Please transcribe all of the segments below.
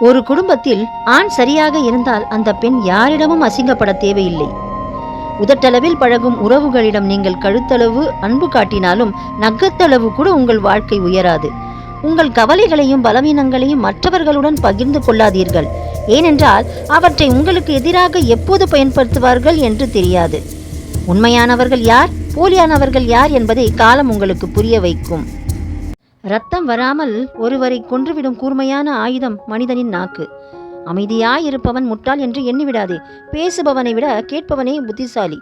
ஒரு குடும்பத்தில் ஆண் சரியாக இருந்தால் அந்த பெண் யாரிடமும் அசிங்கப்பட தேவையில்லை. உதட்டளவில் பழகும் உறவுகளிடம் நீங்கள் கழுத்தளவு அன்பு காட்டினாலும் நகத்தளவு கூட உங்கள் வாழ்க்கை உயராது. உங்கள் கவலைகளையும் பலவீனங்களையும் மற்றவர்களுடன் பகிர்ந்து கொள்ளாதீர்கள். ஏனென்றால் அவற்றை உங்களுக்கு எதிராக எப்போது பயன்படுத்துவார்கள் என்று தெரியாது. உண்மையானவர்கள் யார் போலியானவர்கள் யார் என்பதை காலம் உங்களுக்கு புரிய வைக்கும். ரத்தம் வராமல் ஒருவரை கொன்றுவிடும் கூர்மையான ஆயுதம் மனிதனின் நாக்கு. அமைதியாயிருப்பவன் முட்டாள் என்று எண்ணிவிடாதே. பேசுபவனை விட கேட்பவனே புத்திசாலி.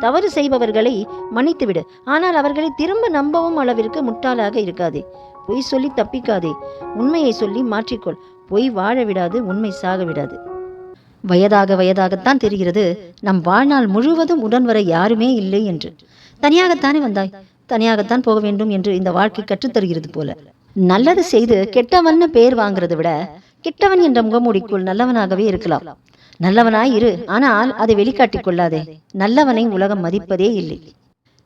தவறு செய்பவர்களை மன்னித்துவிடு. ஆனால் அவர்களை திரும்ப நம்பவும் அளவிற்கு முட்டாளாக இருக்காதே. பொய் சொல்லி தப்பிக்காதே. உண்மையை சொல்லி மாற்றிக்கொள். பொய் வாழ விடாது உண்மை சாக விடாது. வயதாக வயதாகத்தான் தெரிகிறது. நம் வாழ்நாள் முழுவதும் உடன் வர யாருமே இல்லை என்று. தனியாகத்தானே வந்தாய்? தனியாகத்தான் போக வேண்டும் என்று இந்த வாழ்க்கை கற்றுத்தருகிறது போல. நல்லது செய்து கெட்டவன்னு பேர் வாங்குறதை விட கெட்டவன் என்ற முகமூடிக்குள் நல்லவனாகவே இருக்கலாம். நல்லவனாய் இரு ஆனால் அதை வெளிக்காட்டிக் கொள்ளாதே. நல்லவனை உலகம் மதிப்பதே இல்லை.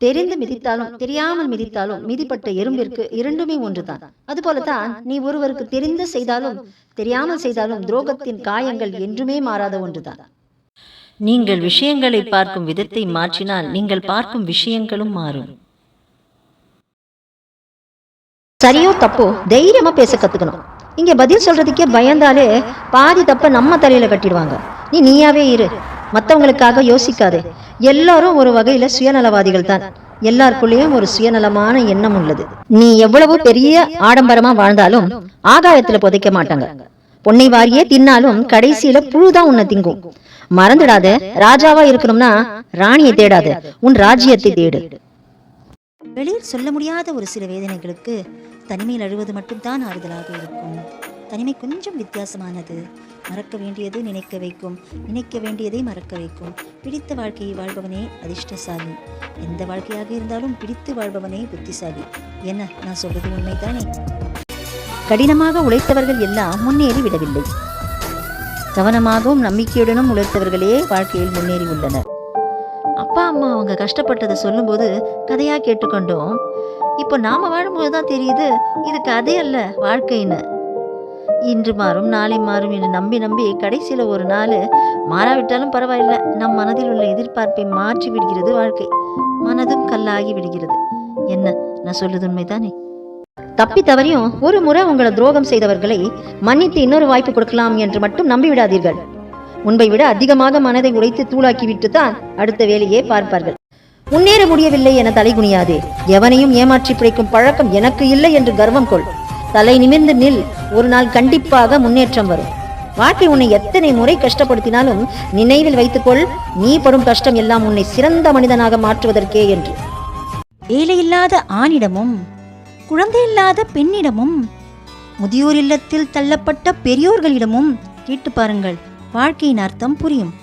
தெரிந்து மிதித்தாலும் தெரியாமல் மிதித்தாலும் மிதிப்பட்ட எறும்பிற்கு இரண்டுமே ஒன்றுதான். அதுபோலதான் நீ ஒருவருக்கு தெரிந்து செய்தாலும் தெரியாமல் செய்தாலும் துரோகத்தின் காயங்கள் என்றுமே மாறாத ஒன்றுதான். நீங்கள் விஷயங்களை பார்க்கும் விதத்தை மாற்றினால் நீங்கள் பார்க்கும் விஷயங்களும் மாறும். சரியோ தப்போ தைரியமா பேச கத்துக்கணும். இங்க பதில் சொல்றதுக்கே பயந்தாலே பாதி தப்ப நம்ம தலையில கட்டிடுவாங்க. நீ நீயாவே இரு. மத்தவங்களுக்காக யோசிக்காதே. எல்லாரும் ஒரு வகையில சுயநலவாதிகள் தான். எல்லாருக்குள்ளேயும் ஒரு சுயநலமான எண்ணம் உள்ளது. நீ எவ்வளவு பெரிய ஆடம்பரமா வாழ்ந்தாலும் ஆகாயத்துல புதைக்க மாட்டாங்க. பொன்னை வாரியே தின்னாலும் கடைசியில புழுதான் உன்னை திங்கும். மறந்துடாத ராஜாவா இருக்கணும்னா ராணியை தேடாத. உன் ராஜ்யத்தை தேடு. வெளியில் சொல்ல முடியாத ஒரு சில வேதனைகளுக்கு தனிமையில் அழுவது மட்டும்தான் ஆறுதலாக இருக்கும். தனிமை கொஞ்சம் வித்தியாசமானது. மறக்க வேண்டியது நினைக்க வைக்கும். நினைக்க வேண்டியதை மறக்க வைக்கும். பிடித்த வாழ்க்கையை வாழ்பவனே அதிர்ஷ்டசாலி. எந்த வாழ்க்கையாக இருந்தாலும் பிடித்து வாழ்பவனே புத்திசாலி. என்ன? நான் சொல்றது உண்மைதானே? கடினமாக உழைத்தவர்கள் எல்லாம் முன்னேறி விடவில்லை. கவனமாகவும் நம்பிக்கையுடனும் உழைத்தவர்களே வாழ்க்கையில் முன்னேறி உள்ளனர். அப்பா அம்மா அவங்க கஷ்டப்பட்டதை சொல்லும்போது கதையாக கேட்டுக்கொண்டோம். இப்போ நாம வாழும்போது தான் தெரியுது இது கதை அல்ல வாழ்க்கைன்னு. இன்று மாறும் நாளை மாறும் என்று நம்பி நம்பி கடைசியில் ஒரு நாள் மாறாவிட்டாலும் பரவாயில்ல. நம் மனதில் உள்ள எதிர்பார்ப்பை மாற்றி விடுகிறது வாழ்க்கை. மனதும் கல்லாகி விடுகிறது. என்ன? நான் சொல்லுது உண்மைதானே? தப்பி தவறியும் ஒரு முறை உங்களை துரோகம் செய்தவர்களை மன்னித்து இன்னொரு வாய்ப்பு கொடுக்கலாம் என்று மட்டும் நம்பி விடாதீர்கள். முன்பை விட அதிகமாக மனதை உடைத்து தூளாக்கி விட்டு தான் அடுத்த வேலையே பார்ப்பார்கள். முன்னேற முடியவில்லை என தலைகுனியாதே எவனையும் ஏமாற்றி பிழைக்கும் பழக்கம் எனக்கு இல்லை என்று கர்வம் கொள். தலை நிமிர்ந்து நில். ஒரு நாள் கண்டிப்பாக முன்னேற்றம் வரும். வாழ்க்கை உன்னை எத்தனை முறை கஷ்டப்படுத்தினாலும் நினைவில் வைத்துக்கொள். நீ படும் கஷ்டம் எல்லாம் உன்னை சிறந்த மனிதனாக மாற்றுவதற்கே என்று. வேலையில்லாத ஆணிடமும் குழந்தையில்லாத பெண்ணிடமும் முதியோர் இல்லத்தில் தள்ளப்பட்ட பெரியோர்களிடமும் கேட்டு பாருங்கள். வாழ்க்கையின் அர்த்தம் புரியும்.